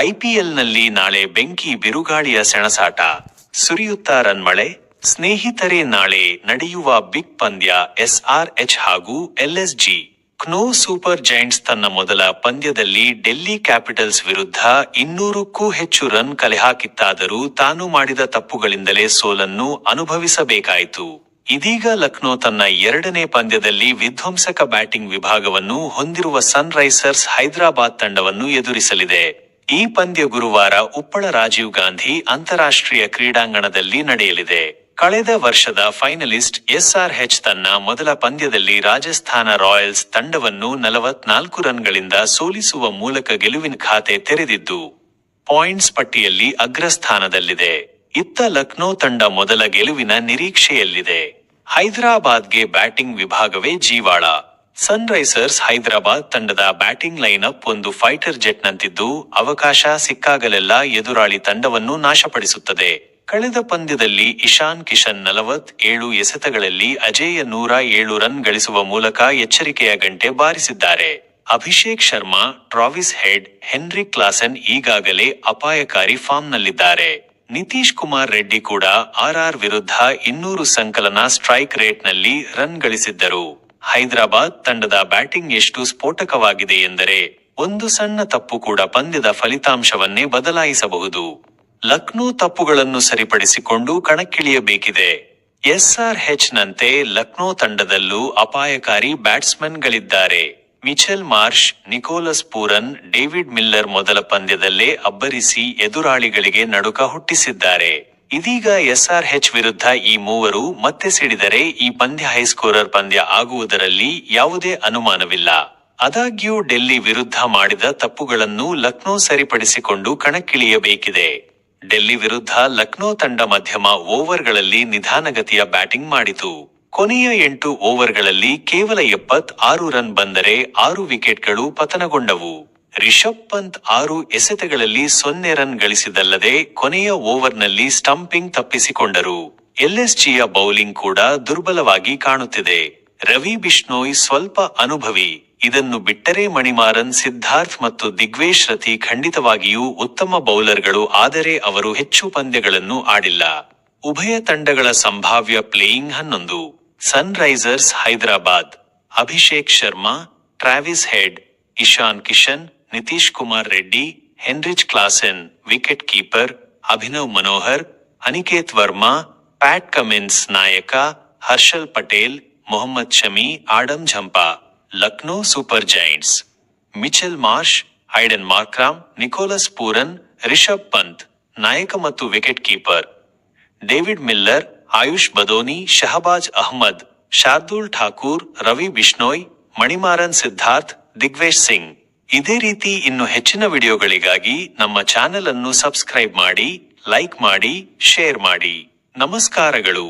ಐಪಿಎಲ್ನಲ್ಲಿ ನಾಳೆ ಬೆಂಕಿ ಬಿರುಗಾಳಿಯ ಸೆಣಸಾಟ. ಸುರಿಯುತ್ತಾ ರನ್ಮಳೆ, ಸ್ನೇಹಿತರೆ ನಾಳೆ ನಡೆಯುವ ಬಿಗ್ ಪಂದ್ಯ ಎಸ್ಆರ್ಎಚ್ ಹಾಗೂ ಎಲ್ಎಸ್ಜಿ ಕ್ನೋ ಸೂಪರ್ ಜೈಂಟ್ಸ್ ತನ್ನ ಮೊದಲ ಪಂದ್ಯದಲ್ಲಿ ಡೆಲ್ಲಿ ಕ್ಯಾಪಿಟಲ್ಸ್ ವಿರುದ್ಧ ಇನ್ನೂರಕ್ಕೂ ಹೆಚ್ಚು ರನ್ ಕಲೆಹಾಕಿತ್ತಾದರೂ ತಾನು ಮಾಡಿದ ತಪ್ಪುಗಳಿಂದಲೇ ಸೋಲನ್ನು ಅನುಭವಿಸಬೇಕಾಯಿತು. ಇದೀಗ ಲಕ್ನೋ ತನ್ನ ಎರಡನೇ ಪಂದ್ಯದಲ್ಲಿ ವಿಧ್ವಂಸಕ ಬ್ಯಾಟಿಂಗ್ ವಿಭಾಗವನ್ನು ಹೊಂದಿರುವ ಸನ್ರೈಸರ್ಸ್ ಹೈದರಾಬಾದ್ ತಂಡವನ್ನು ಎದುರಿಸಲಿದೆ. ಈ ಪಂದ್ಯ ಗುರುವಾರ ಉಪ್ಪಳ ರಾಜೀವ್ ಗಾಂಧಿ ಅಂತಾರಾಷ್ಟ್ರೀಯ ಕ್ರೀಡಾಂಗಣದಲ್ಲಿ ನಡೆಯಲಿದೆ. ಕಳೆದ ವರ್ಷದ ಫೈನಲಿಸ್ಟ್ ಎಸ್ಆರ್ಎಚ್ ತನ್ನ ಮೊದಲ ಪಂದ್ಯದಲ್ಲಿ ರಾಜಸ್ಥಾನ ರಾಯಲ್ಸ್ ತಂಡವನ್ನು ನಲವತ್ನಾಲ್ಕು ರನ್ಗಳಿಂದ ಸೋಲಿಸುವ ಮೂಲಕ ಗೆಲುವಿನ ಖಾತೆ ತೆರೆದಿದ್ದು, ಪಾಯಿಂಟ್ಸ್ ಪಟ್ಟಿಯಲ್ಲಿ ಅಗ್ರಸ್ಥಾನದಲ್ಲಿದೆ. ಇತ್ತ ಲಕ್ನೋ ತಂಡ ಮೊದಲ ಗೆಲುವಿನ ನಿರೀಕ್ಷೆಯಲ್ಲಿದೆ. ಹೈದರಾಬಾದ್ಗೆ ಬ್ಯಾಟಿಂಗ್ ವಿಭಾಗವೇ ಜೀವಾಳ. ಸನ್ ರೈಸರ್ಸ್ ಹೈದರಾಬಾದ್ ತಂಡದ ಬ್ಯಾಟಿಂಗ್ ಲೈನ್ಅಪ್ ಒಂದು ಫೈಟರ್ ಜೆಟ್ನಂತಿದ್ದು ಅವಕಾಶ ಸಿಕ್ಕಾಗಲೆಲ್ಲ ಎದುರಾಳಿ ತಂಡವನ್ನು ನಾಶಪಡಿಸುತ್ತದೆ. ಕಳೆದ ಪಂದ್ಯದಲ್ಲಿ ಇಶಾನ್ ಕಿಶನ್ ನಲವತ್ ಏಳು ಎಸೆತಗಳಲ್ಲಿ ಅಜೇಯ ನೂರ ಏಳು ರನ್ ಗಳಿಸುವ ಮೂಲಕ ಎಚ್ಚರಿಕೆಯ ಗಂಟೆ ಬಾರಿಸಿದ್ದಾರೆ. Abhishek Sharma, Travis Head Henry Klaasen ಈಗಾಗಲೇ ಅಪಾಯಕಾರಿ ಫಾರ್ಮ್ನಲ್ಲಿದ್ದಾರೆ. ನಿತೀಶ್ ಕುಮಾರ್ ರೆಡ್ಡಿ ಕೂಡ ಆರ್ಆರ್ ವಿರುದ್ಧ ಇನ್ನೂರು ಸಂಕಲನ ಸ್ಟ್ರೈಕ್ ರೇಟ್ನಲ್ಲಿ ರನ್ ಗಳಿಸಿದ್ದರು. ಹೈದರಾಬಾದ್ ತಂಡದ ಬ್ಯಾಟಿಂಗ್ ಎಷ್ಟು ಸ್ಫೋಟಕವಾಗಿದೆ ಎಂದರೆ ಒಂದು ಸಣ್ಣ ತಪ್ಪು ಕೂಡ ಪಂದ್ಯದ ಫಲಿತಾಂಶವನ್ನೇ ಬದಲಾಯಿಸಬಹುದು. ಲಕ್ನೋ ತಪ್ಪುಗಳನ್ನು ಸರಿಪಡಿಸಿಕೊಂಡು ಕಣಕ್ಕಿಳಿಯಬೇಕಿದೆ. ಎಸ್ಆರ್ ಹೆಚ್ ನಂತೆ ಲಕ್ನೋ ತಂಡದಲ್ಲೂ ಅಪಾಯಕಾರಿ ಬ್ಯಾಟ್ಸ್ಮನ್ಗಳಿದ್ದಾರೆ. Mitchell Marsh, Nicholas Pooran, David Miller ಮೊದಲ ಪಂದ್ಯದಲ್ಲೇ ಅಬ್ಬರಿಸಿ ಎದುರಾಳಿಗಳಿಗೆ ನಡುಕ ಹುಟ್ಟಿಸಿದ್ದಾರೆ. ಇದೀಗ ಎಸ್ಆರ್ ಹೆಚ್ ವಿರುದ್ಧ ಈ ಮೂವರು ಮತ್ತೆ ಸಿಡಿದರೆ ಈ ಪಂದ್ಯ ಹೈಸ್ಕೋರರ್ ಪಂದ್ಯ ಆಗುವುದರಲ್ಲಿ ಯಾವುದೇ ಅನುಮಾನವಿಲ್ಲ. ಆದಾಗ್ಯೂ ಡೆಲ್ಲಿ ವಿರುದ್ಧ ಮಾಡಿದ ತಪ್ಪುಗಳನ್ನು ಲಕ್ನೋ ಸರಿಪಡಿಸಿಕೊಂಡು ಕಣಕ್ಕಿಳಿಯಬೇಕಿದೆ. ಡೆಲ್ಲಿ ವಿರುದ್ಧ ಲಕ್ನೋ ತಂಡ ಮಧ್ಯಮ ಓವರ್ಗಳಲ್ಲಿ ನಿಧಾನಗತಿಯ ಬ್ಯಾಟಿಂಗ್ ಮಾಡಿತು. ಕೊನೆಯ ಎಂಟು ಓವರ್ಗಳಲ್ಲಿ ಕೇವಲ ಎಪ್ಪತ್ ಆರು ರನ್ ಬಂದರೆ ಆರು ವಿಕೆಟ್ಗಳು ಪತನಗೊಂಡವು. ರಿಷಬ್ ಪಂತ್ ಆರು ಎಸೆತಗಳಲ್ಲಿ ಸೊನ್ನೆ ರನ್ ಗಳಿಸಿದಲ್ಲದೆ ಕೊನೆಯ ಓವರ್ನಲ್ಲಿ ಸ್ಟಂಪಿಂಗ್ ತಪ್ಪಿಸಿಕೊಂಡರು. ಎಲ್ಎಸ್ಜಿಯ ಬೌಲಿಂಗ್ ಕೂಡ ದುರ್ಬಲವಾಗಿ ಕಾಣುತ್ತಿದೆ. ರವಿ ಬಿಷ್ಣೋಯ್ ಸ್ವಲ್ಪ ಅನುಭವಿ. ಇದನ್ನು ಬಿಟ್ಟರೆ ಮಣಿಮಾರನ್, ಸಿದ್ಧಾರ್ಥ್ ಮತ್ತು ದಿಗ್ವೇಶ್ ರಥಿ ಖಂಡಿತವಾಗಿಯೂ ಉತ್ತಮ ಬೌಲರ್ಗಳು, ಆದರೆ ಅವರು ಹೆಚ್ಚು ಪಂದ್ಯಗಳನ್ನು ಆಡಿಲ್ಲ. ಉಭಯ ತಂಡಗಳ ಸಂಭಾವ್ಯ ಪ್ಲೇಯಿಂಗ್ ಹನ್ನೊಂದು. Sunrisers Hyderabad. Abhishek Sharma, Travis Head, Ishan Kishan Nitish Kumar Reddy Heinrich Klaasen wicket keeper Abhinav Manohar Aniket Verma Pat Cummins ನಾಯಕ Harshal Patel Mohammed Shami Adam Zampa Lucknow Super Giants Mitchell Marsh Aiden Markram Nicholas Pooran Rishabh Pant ನಾಯಕ ಮತ್ತು wicket keeper David Miller Ayush Badoni Shahbaz Ahmed Shardul Thakur Ravi Bishnoi Manimaran Siddharth Digvesh Singh ಇದೇ ರೀತಿ ಇನ್ನು ಹೆಚ್ಚಿನ ವಿಡಿಯೋಗಳಿಗಾಗಿ ನಮ್ಮ channel ಅನ್ನು subscribe ಮಾಡಿ, ಲೈಕ್ ಮಾಡಿ, ಶೇರ್ ಮಾಡಿ. ನಮಸ್ಕಾರಗಳು.